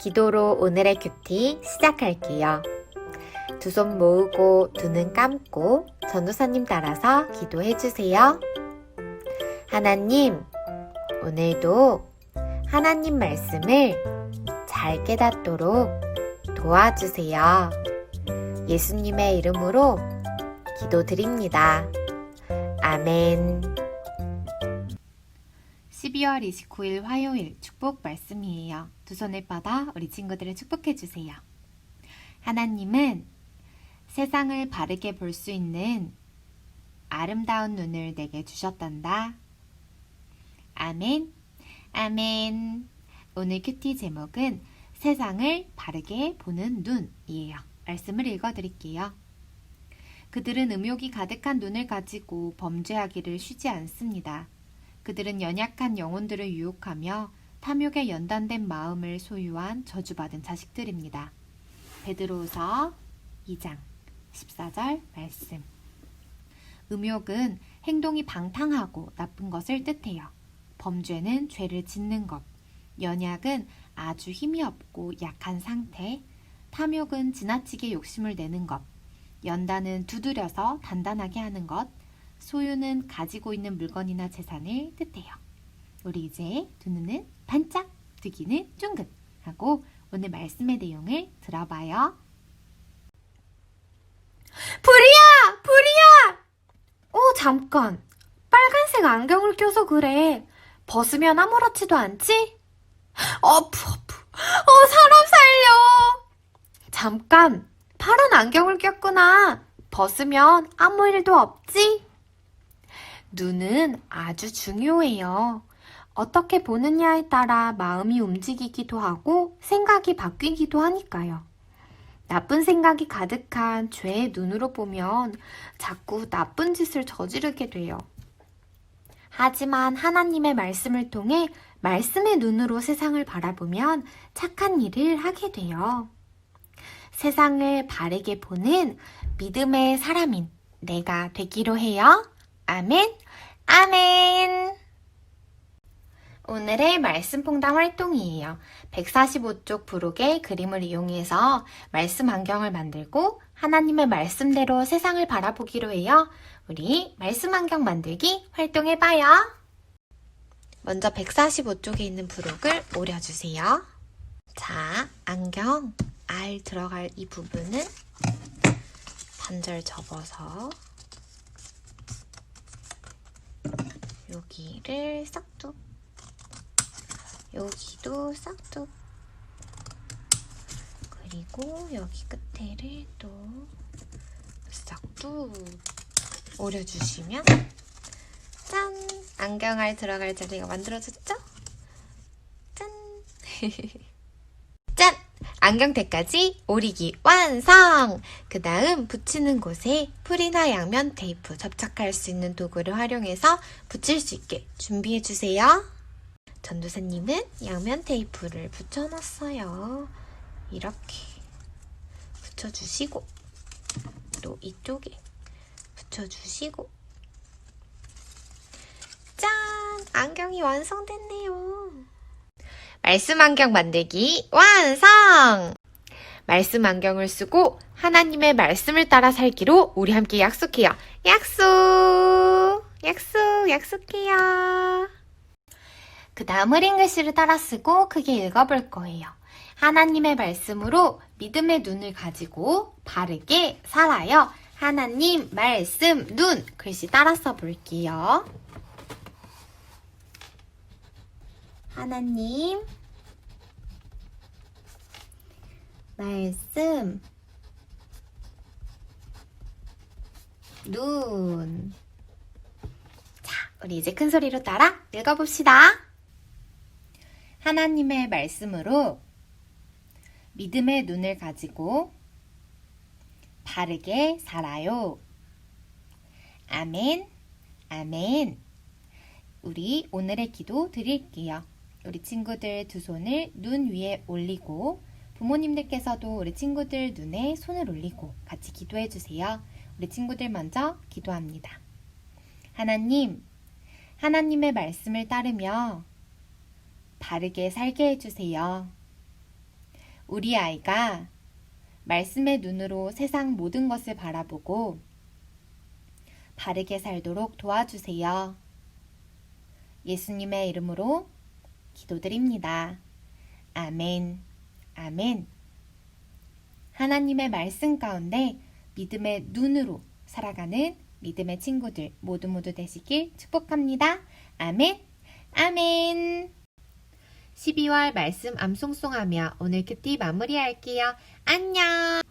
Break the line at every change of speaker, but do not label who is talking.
기도로 오늘의 큐티 시작할게요. 두 손 모으고 두 눈 감고 전도사님 따라서 기도해 주세요. 하나님, 오늘도 하나님 말씀을 잘 깨닫도록 도와주세요. 예수님의 이름으로 기도드립니다. 아멘. 12월 29일 화요일 축복 말씀이에요. 두 손을 뻗어 우리 친구들을 축복해 주세요. 하나님은 세상을 바르게 볼 수 있는 아름다운 눈을 내게 주셨단다. 아멘. 아멘. 오늘 큐티 제목은 세상을 바르게 보는 눈이에요. 말씀을 읽어 드릴게요. 그들은 음욕이 가득한 눈을 가지고 범죄하기를 쉬지 않습니다. 그들은 연약한 영혼들을 유혹하며 탐욕에 연단된 마음을 소유한 저주받은 자식들입니다. 베드로후서 2장 14절 말씀. 음욕은 행동이 방탕하고 나쁜 것을 뜻해요. 범죄는 죄를 짓는 것. 연약은 아주 힘이 없고 약한 상태. 탐욕은 지나치게 욕심을 내는 것. 연단은 두드려서 단단하게 하는 것. 소유는 가지고 있는 물건이나 재산을 뜻해요. 우리 이제 두 눈은 반짝, 두 귀는 쫑긋 하고 오늘 말씀의 내용을 들어봐요.
불이야! 불이야! 어, 잠깐. 빨간색 안경을 껴서 그래. 벗으면 아무렇지도 않지? 어프, 어프. 어, 사람 살려! 잠깐. 파란 안경을 꼈구나. 벗으면 아무 일도 없지? 눈은 아주 중요해요. 어떻게 보느냐에 따라 마음이 움직이기도 하고 생각이 바뀌기도 하니까요. 나쁜 생각이 가득한 죄의 눈으로 보면 자꾸 나쁜 짓을 저지르게 돼요. 하지만 하나님의 말씀을 통해 말씀의 눈으로 세상을 바라보면 착한 일을 하게 돼요. 세상을 바르게 보는 믿음의 사람인 내가 되기로 해요. 아멘, 아멘. 오늘의 말씀 퐁당 활동이에요. 145쪽 부록의 그림을 이용해서 말씀 안경을 만들고 하나님의 말씀대로 세상을 바라보기로 해요. 우리 말씀 안경 만들기 활동해봐요. 먼저 145쪽에 있는 부록을 오려주세요. 자, 안경 알 들어갈 이 부분은 반절 접어서 여기를 싹둑 여기도 싹둑 그리고 여기 끝에를 또 싹둑 오려주시면 짠! 안경알 들어갈 자리가 만들어졌죠? 짠! 짠! 안경테까지 오리기 완성! 그 다음 붙이는 곳에 풀이나 양면 테이프 접착할 수 있는 도구를 활용해서 붙일 수 있게 준비해주세요. 전도사님은 양면 테이프를 붙여놨어요. 이렇게 붙여주시고 또 이쪽에 붙여주시고 짠! 안경이 완성됐네요. 말씀 안경 만들기 완성! 말씀 안경을 쓰고 하나님의 말씀을 따라 살기로 우리 함께 약속해요. 약속! 약속! 약속해요. 그 다음 흐린 글씨를 따라 쓰고 크게 읽어볼 거예요. 하나님의 말씀으로 믿음의 눈을 가지고 바르게 살아요. 하나님 말씀 눈 글씨 따라 써볼게요. 하나님 말씀 눈 자, 우리 이제 큰 소리로 따라 읽어봅시다. 하나님의 말씀으로 믿음의 눈을 가지고 바르게 살아요. 아멘, 아멘. 우리 오늘의 기도 드릴게요. 우리 친구들 두 손을 눈 위에 올리고 부모님들께서도 우리 친구들 눈에 손을 올리고 같이 기도해 주세요. 우리 친구들 먼저 기도합니다. 하나님, 하나님의 말씀을 따르며 바르게 살게 해주세요. 우리 아이가 말씀의 눈으로 세상 모든 것을 바라보고 바르게 살도록 도와주세요. 예수님의 이름으로 기도드립니다. 아멘, 아멘. 하나님의 말씀 가운데 믿음의 눈으로 살아가는 믿음의 친구들 모두 모두 되시길 축복합니다. 아멘, 아멘.
12월 말씀 암송송하며 오늘 큐티 마무리할게요. 안녕!